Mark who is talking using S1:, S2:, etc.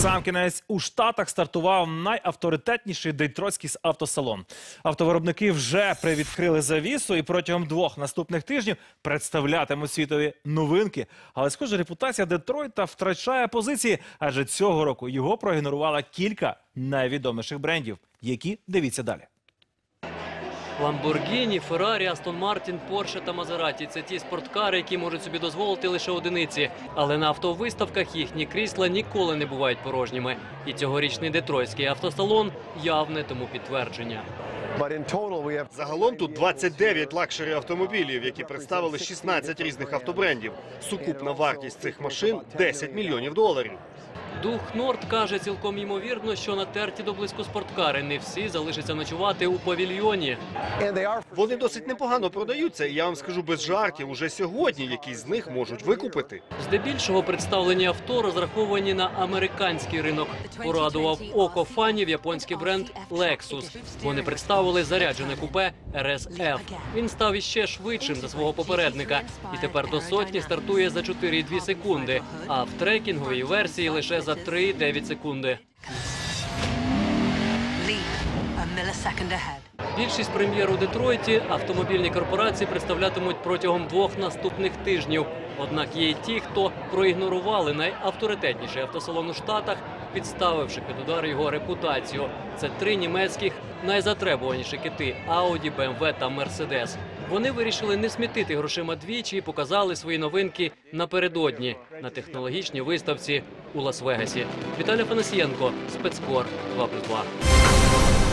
S1: Насамкінець у Штатах стартував найавторитетніший дейтроцький автосалон. Автовиробники вже привідкрили завісу і протягом двох наступних тижнів представлятимуть світові новинки. Але схоже, репутація Детройта втрачає позиції, адже цього року його проігнорувало кілька найвідоміших брендів. Які дивіться далі.
S2: Ламборгіні, Феррарі, Астон Мартін, Порше та Мазераті це ті спорткари, які можуть собі дозволити лише одиниці. Але на автовиставках їхні крісла ніколи не бувають порожніми. І цьогорічний детройтський автосалон явне тому підтвердження.
S3: Загалом тут 29 лакшері автомобілів, які представили 16 різних автобрендів. Сукупна вартість цих машин 10 мільйонів доларів.
S2: Дух Норд каже цілком ймовірно, що натерті до близько спорткари не всі залишаться ночувати у павільйоні.
S3: Вони досить непогано продаються, і я вам скажу без жартів, уже сьогодні якісь з них можуть викупити.
S2: Здебільшого представлені авто розраховані на американський ринок. Порадував око фанів японський бренд Lexus. Вони представили заряджене купе RSF. Він став іще швидшим за свого попередника і тепер до сотні стартує за 4,2 секунди, а в трекінговій версії лише за 3,9 секунди. Більшість прем'єр у Детройті автомобільні корпорації представлятимуть протягом двох наступних тижнів. Однак є й ті, хто проігнорували найавторитетніший автосалон у Штатах, підставивши під удар його репутацію. Це три німецьких найзатребуваніші кити Audi, BMW та Mercedes. Вони вирішили не смітити грошима двічі і показали свої новинки напередодні на технологічній виставці у Лас-Вегасі. Віталій Фанасієнко, спецкор 2+,2.